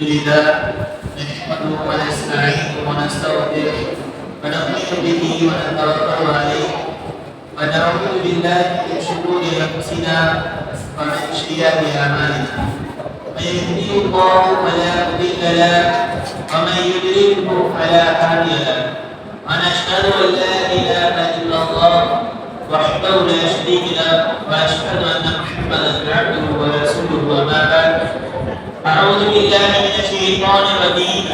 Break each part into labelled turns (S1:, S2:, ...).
S1: لله نحمده ونستعينه ونستغفره ونؤمن به ونتوكل عليه ونعوذ بالله من شرور أنفسنا ومن سيئات أعمالنا. من يهديه الله فلا مضل له ومن يضلله فلا هادي له. ونشهد أن لا إله إلا الله وحده لا شريك له وأشهد أن محمدا عبده ورسوله وما بعد. أعوذ بالله من الشيطان الرجيم.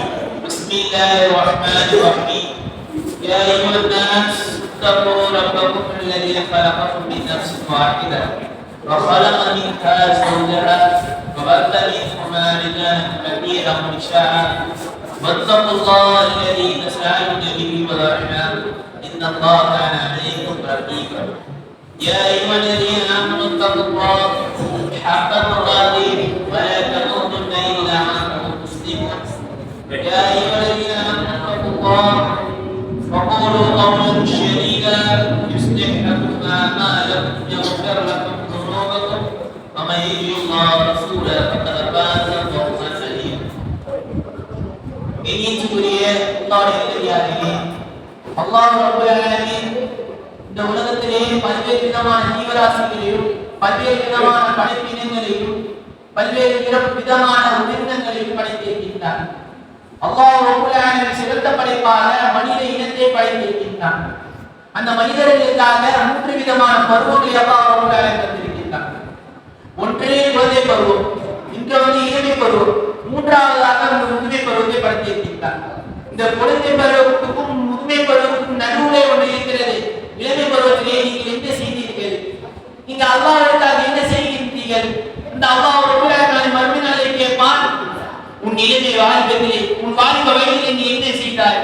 S1: بسم الله الرحمن الرحيم. يا أيها الناس اتقوا ربكم الذي خلقكم من نفس واحدة وخلق منها زوجها وبث منهما رجالا كثيرا ونساء. واتقوا الله الذي تساءلون به والأرحام. إن الله كان عليكم رقيبا. يا أيها الذين آمنوا اتقوا الله حق تقاته. இனியத்துக்குரிய உத்தாரியார்களே அல்லாஹ் ரப்பல் இந்த உலகத்திலே பல்வேறு விதமான ஜீவராசிகளையும் பல்வேறு விதமான படைப்பினங்களையும் பல்வேறு வித- விதமான உயிரினங்களையும் படைத்திருக்கின்றார் அல்லாஹ் ரப்பல் சிறந்த படைப்பாக மனித இனத்தை படைத்திருக்கின்றார் அந்த மனிதர்களுக்காக மூன்று விதமான பருவங்களை அல்லாஹ் ரப்பல் தந்திருக்கின்றார் ஒன்றே குழந்தை பருவம் இன்று வந்து இளமை பருவம் மூன்றாவதாக அந்த முதுமை பருவத்தை படுத்தியிருக்கின்றார் இந்த குழந்தை பருவத்துக்கும் முதுமை பருவத்துக்கும் நடுவுலே ஒன்று இருக்கிறது. இளமை பருவத்திலே நீங்கள் என்ன செய்தீர்கள்? நீங்க அல்லாஹ்வுக்காக என்ன செய்கின்றீர்கள்? இந்த அல்லா ஒரு மறுமை நாளை கேட்பான் உன் இளமை வாழ்க்கையிலே உன் வாலிப வயதிலே நீ என்ன செய்தாய்?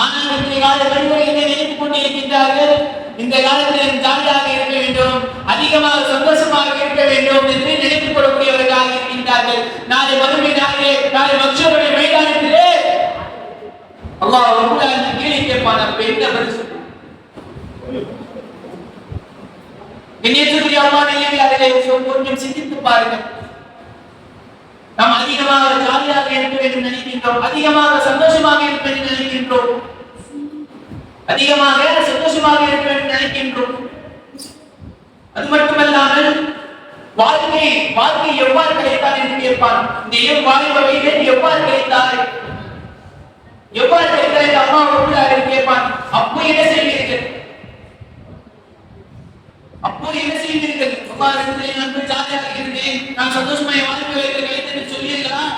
S1: ஆனால் இன்றைய கால வழிமுறை என்ன நினைத்துக் கொண்டிருக்கின்றார்கள்? இந்த காலத்தில் ஜாலியாக இருக்க அதிகமாக சந்தோஷமாக இருக்க வேண்டும் என்று நினைத்துக் கொள்ளக்கூடியவர்களாக இருக்கின்றார்கள். நாளை மறுமை நாளிலே நாளை மற்றவருடைய மைதானத்திலே அல்லாஹ் ரப்பல் ஆலமீன் கீழே கேட்பான் அப்ப என்ன பரிசு கண்ணியத்துக்குரிய அல்லாஹ் நல்லடியார்களே கொஞ்சம் சிந்தித்து பாருங்கள். நாம் அதிகமாக ஜாலியாக இருக்க வேண்டும் நினைக்கின்றோம். அதிகமாக சந்தோஷமாக இருக்க வேண்டும் நினைக்கின்றோம். அதிகமாக சந்தோஷமாக இருக்க வேண்டும் நினைக்கின்றோம். அது மட்டுமல்லாமல் வாழ்க்கை வாழ்க்கை எவ்வாறு கிடைத்தார் என்று கேட்பான். இந்த ஏன் வாலிப வயதில் எவ்வாறு கிடைத்தார் எவ்வாறு கிடைத்தார் என்று அம்மா ஒப்புகிறார் என்று கேட்பான். அப்போ என்ன செய்வீர்கள்? அப்போ என்ன செய்வீர்கள்? அம்மா இருந்தேன் நன்கு ஜாலியாக இருந்தேன் நான் சந்தோஷமா என் வாழ்க்கை வைத்து கிடைத்தேன் சொல்லியிருக்கலாம்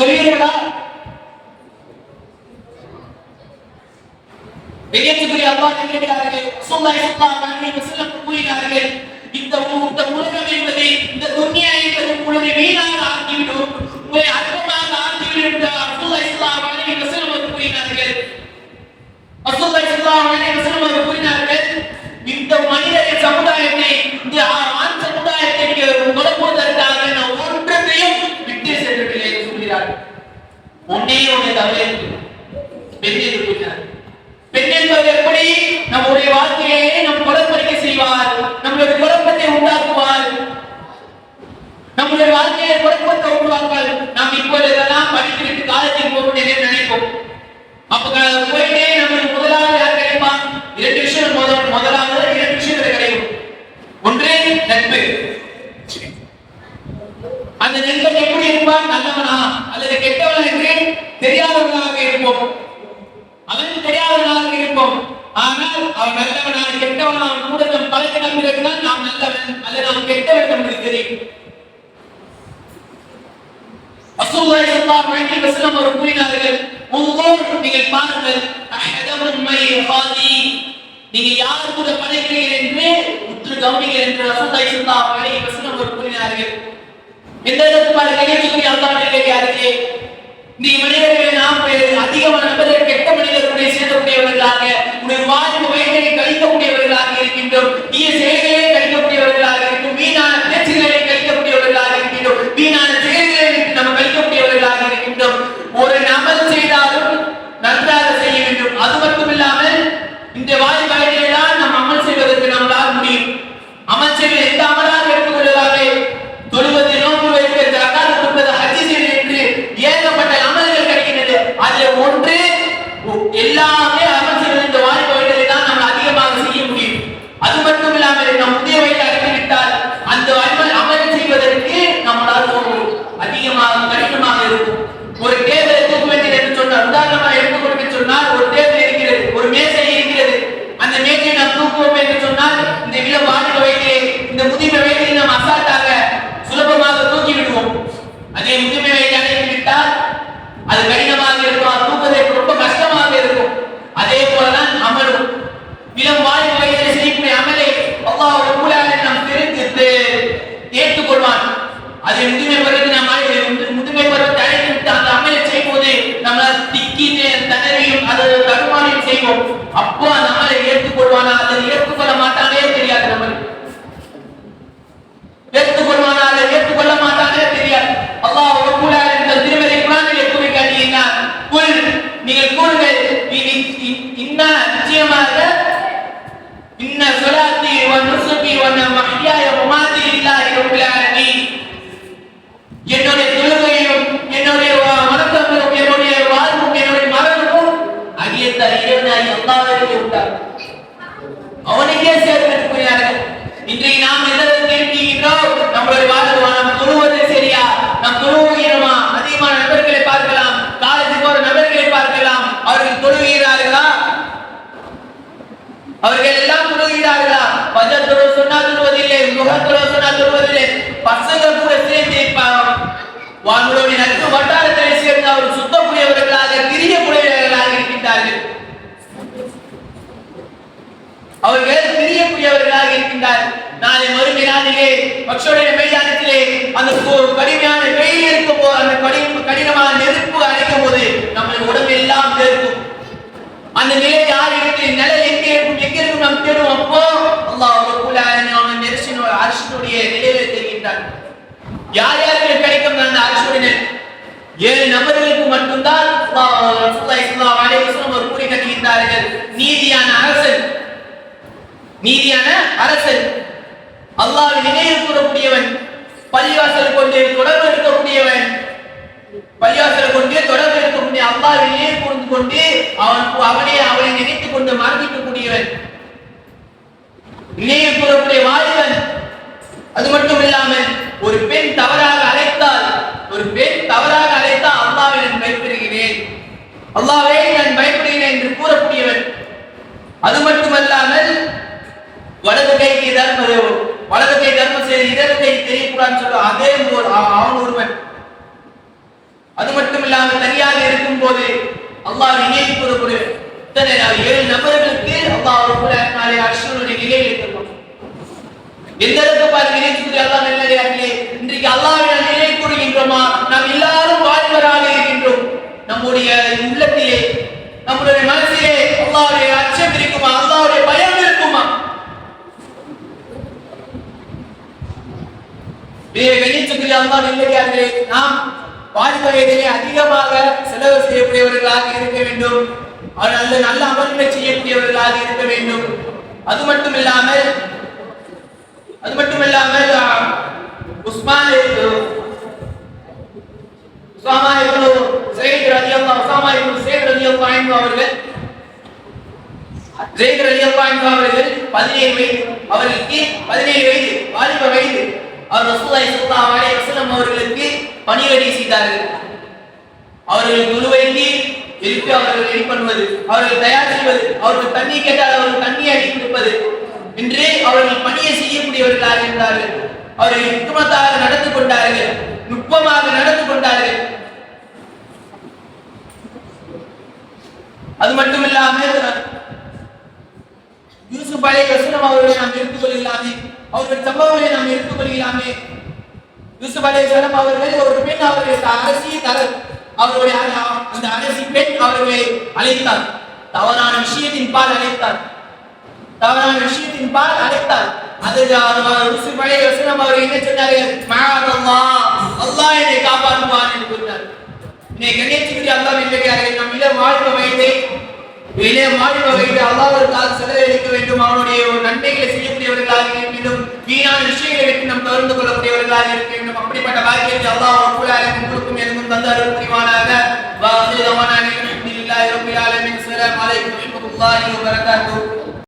S1: சொல்லியிருக்கலாம் வெய்யத்துக்குரிய அல்லாஹ் நல்லடியார்களே சும்மா சும்மா அலைஹி செல்ல கூறினார்கள். இந்த இந்த உலகம் என்பதை இந்த துன்யா என்பது உங்களுடைய வீணாக ஆக்கிவிடும் உங்களை அற்பமாக ஆக்கிவிடும் என்று அப்துல்லா இஸ்லாம் அலைஹி வஸல்லம் அவர்கள் கூறினார்கள். ரசூலுல்லாஹி ஸல்லல்லாஹு அலைஹி வஸல்லம் கூறினார்கள் இந்த மனித சமுதாயத்தை இந்த ஆண் சமுதாயத்தை கொடுப்பதற்காக நான் ஒன்றத்தையும் விட்டு சென்றவில்லை என்று சொல்கிறார்கள். ஒன்னே ஒன்று தவிர இருக்கு. பெண் என்று கூறினார் பெண் என்பது எப்படி நம்முடைய வாழ்க்கையை நம் குழப்பறிக்க செய்வார் நம்மளுடைய குழப்பத்தை உண்டாக்குவார் நம்முடைய வாழ்க்கையை குழப்பத்தை உருவாக்குவார் நாம் இப்பொழுதெல்லாம் படித்துவிட்டு காலத்தில் போகும் என்று நினைப்போம் அப்ப க- போயிட்டே நம்மளுக்கு முதலாவது யார் கிடைப்பான் இரண்டு விஷயம் முதல் முதலாவது இரண்டு விஷயங்கள் கிடைக்கும் ஒன்று நட்பு அந்த நண்பன் எப்படி இருப்பான் நல்லவனா அல்லது கெட்டவனா என்று தெரியாதவர்களாக இருப்போம் அவன் தெரியாதவனாக இருப்போம் ஆனால் அவன் நல்லவனாக கெட்டவன் அவன் கூட நம் பழகின பிறகுதான் நாம் நல்லவன். அல்லது நாம் கெட்டவன் நமக்கு தெரியும் நீங்கள் யார் கூட பழகிறீர்கள் என்று உற்று கவனிங்கள் என்று ரசூலுல்லாஹி ஸல்லல்லாஹு அலைஹி வஸல்லம் கூறினார்கள். எந்த இடத்துல பாருங்க அல்லாஹ் நீ மனிதர்களை நாம் அதிகமான நபர்கள் கெட்ட மனிதர்களுடைய சேர்க்கக்கூடியவர்களாக உடைய வாழ்வு வயதை கழிக்கக்கூடியவர்களாக இருக்கின்றோம். தீய செயல்கள் வீட்டுல பாருங்க வயதிலே இந்த முதுமை வயதிலே நாம் அசாட்டாக சுலபமாக தூக்கி விடுவோம். அதே முதுமை வயதை அடைந்து விட்டால் அது கடினமாக இருக்கும் அது தூக்குவதற்கு ரொம்ப கஷ்டமாக இருக்கும். அதே போலதான் அமலும். இளம் வாய்ப்பு வயதிலே செய்யக்கூடிய அமலை அல்லாவோட மூலாக நாம் தெரிந்து ஏற்றுக்கொள்வான். அது முதுமை பருவத்தை நாம் முதுமை பருவத்தை அழைத்து விட்டு அந்த அமலை செய்யும் போது நம்மளால் திக்கிட்டு தடவையும் அது தடுமாறியும் செய்வோம். அவர்கள் எல்லாம் தொழுகிறார்களா பஜர் சொன்னா துருவதில்லை முகர் சொன்னா துருவதில்லை பசங்க கூட சேர்ந்து ப- அவர்களுடைய நட்பு வட்டாரத்தை சேர்ந்து அவர் சுத்தக்கூடியவர்களாக பிரியக்கூடியவர்களாக இருக்கின்றார்கள். அவர்கள் பிரியக்கூடியவர்களாக இருக்கின்றார். நாளை மறுமை நாளிலே மக்களுடைய மைதானத்திலே அந்த கடுமையான வெயில் இருக்கும் போது அந்த கடின கடினமான நெருப்பு அடைக்கும் போது நம்முடைய உடம்பு எல்லாம் வேர்க்கும் அந்த நிலை யார் இடத்தில் நிலை எங்கே இருக்கும் எங்க இருக்கும் நாம் தேடும் அப்போ அல்லாஹ் ரப்பல் ஆலமீன் அவன் நெரிசினோட அரசுடைய நிலையிலே தெரிகின்றார் யார் யாருக்கு கிடைக்கும் அந்த அரசுடைய ஏழு நபர்களுக்கு மட்டும்தான் ஒரு கூறி கட்டுகின்றார்கள் நீதியான அரசன் நீதியான அரசன் அல்லாஹ்வை நினைவு கூறக்கூடியவன் பள்ளிவாசல் கொண்டு தொடர்பு இருக்கக்கூடியவன் பள்ளிவாசல் கொண்டு தொடர்பு இருக்கக்கூடிய அல்லாஹ்வை நினைவு கூர்ந்து கொண்டு அவன் நினைத்துக் கொண்டு மரணிக்கக்கூடியவன் நினைவு கூறக்கூடிய வாலிபன் அது மட்டும் இல்லாமல் ஒரு பெண் தவறாக அழைத்தால் ஒரு பெண் தவறாக அழைத்தால் அல்லாவை நான் பயப்படுகிறேன். அல்லாவே நான் பயப்படுகிறேன் என்று கூறக்கூடியவன். அது மட்டுமல்லாமல் வலது கைக்கு தர்மம் வலது கை தர்மம் செய்து இடது கை தெரியக்கூடாதுன்னு சொல்ல அதே போல் அவன் ஒருவன். அது மட்டும் இல்லாமல் தனியாக இருக்கும் போது அல்லாஹ் நினைவு கூறக்கூடிய இத்தனை ஏழு நபர்களுக்கு அல்லாஹ் ஒரு நாளை அர்ஷனுடைய நிலையில் இருக்கிறோம் எந்த அளவுக்கு பாருங்க நினைச்சு அல்லாஹ் நல்லடியார்களே இன்றைக்கு அல்லாஹ்வை நிலை கூறுகின்றோமா? நாம் எல்லாரும் வாழ்வராக இருக்கின்றோம். நம்முடைய உள்ளத்திலே நம்முடைய மனசிலே அல்லாஹ்வுடைய அச்சம் இருக்குமா? அல்லாஹ்வுடைய பயம் இருக்குமா? கணிச்சுக்கிற அல்லாஹ் நல்லடியார்களே நாம் வாலிப வயதிலே அதிகமாக செலவு செய்யக்கூடியவர்களாக இருக்க வேண்டும். அவர் நல்ல நல்ல அமல்களை செய்யக்கூடியவர்களாக இருக்க வேண்டும். அது மட்டும் இல்லாமல் அது மட்டும் இல்லாமல் உஸ்மான் உசாமா இப்னு ஸைத் ரலியல்லாஹு உசாமா இப்னு ஸைத் ரலியல்லாஹு அன்ஹு அவர்கள் ஸைத் ரலியல்லாஹு அன்ஹு அவர்கள் 17 வயது அவர்களுக்கு 17 வயது வாலிப வயது. அவர் ரசூலுல்லாஹி ஸல்லல்லாஹு அலைஹி வஸல்லம் அவர்களுக்கு பணிவிடை செய்தார்கள். அவர்கள் குழுவைக்கு எழுப்பி அவர்கள் ரெடி பண்ணுவது அவர்கள் தயார் செய்வது அவர்கள் தண்ணி கேட்டால் அவர்கள் தண்ணி அடி கொடுப்பது. என்று அவர்கள் பணியை செய்யக்கூடியவர்களாக இருந்தார்கள். அவர்கள் நுட்பமாக நடந்து கொண்டார்கள். நுட்பமாக நடந்து கொண்டார்கள். அது மட்டும் இல்லாமல் யூசுப் அலை வசனம் அவர்களை நாம் எடுத்துக் கொள்ளலாமே அவர்கள் சம்பவங்களை நாம் எடுத்துக் கொள்ளலாமே யூசுப் அலை அவர்கள் ஒரு பெண் அவர்களுக்கு அரசி தர அவருடைய அந்த அரசி பெண் அவர்களை அழைத்தார். தவறான விஷயத்தின் பால் அழைத்தார். தவறான விஷயத்தின் பால் அழைத்தார் அது ருசி பழைய வசனம் அவர் என்ன சொன்னார்கள் மகாதல்லாஹ் அல்லாஹ் என்னை காப்பாற்றுவான் என்று கூறினார். என்னை கண்ணியத்துக்குரிய அல்லாஹ் இல்லையார்கள் நம் இளம் வாழ்வ வயதை வெளியே மாநில வகையில் அல்லாஹ்வுக்காக செலவழிக்க வேண்டும். அவனுடைய ஒரு நன்மைகளை செய்யக்கூடியவர்களாக இருக்க வேண்டும். வீணான விஷயங்களை வைத்து நாம் தொடர்ந்து கொள்ளக்கூடியவர்களாக இருக்க வேண்டும். அப்படிப்பட்ட பாக்கியத்தை அல்லாஹ் ரப்பல் உங்களுக்கும் எனக்கும் தந்த அருள் புரிவானாக? வாஹிதவான அல்ஹம்துலில்லாஹி ரப்பில் ஆலமீன். அஸ்ஸலாமு அலைக்கும். வரஹ்மத்துல்லாஹி வபரகாத்துஹு